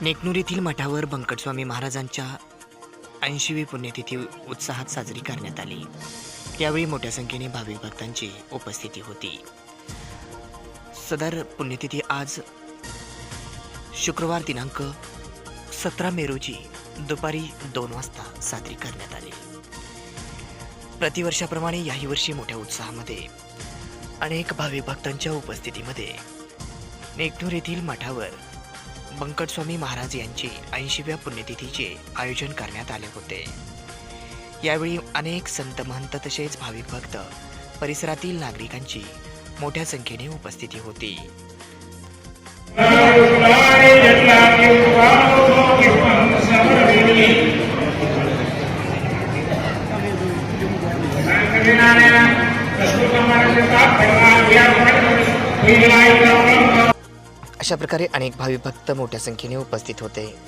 नेकनूर येथील मठावर बंकटस्वामी महाराजांच्या ऐंशीवी पुण्यतिथी उत्साहात साजरी करण्यात आली. त्यावेळी मोठ्या संख्येने भाविक भक्तांची उपस्थिती होती. सदर पुण्यतिथी आज शुक्रवार दिनांक सतरा मे रोजी दुपारी दोन वाजता साजरी करण्यात आली. प्रतिवर्षाप्रमाणे याही वर्षी मोठ्या उत्साहामध्ये अनेक भाविक भक्तांच्या उपस्थितीमध्ये नेकनूर येथील मठावर बंकटस्वामी महाराज यांची ऐंशीव्या पुण्यतिथीचे आयोजन करण्यात आले होते. यावेळी अनेक संत महंत तसेच भाविक भक्त परिसरातील नागरिकांची मोठ्या संख्येने उपस्थिती होती. अशा प्रकारे अनेक भाविक भक्त मोठ्या संख्येने उपस्थित होते.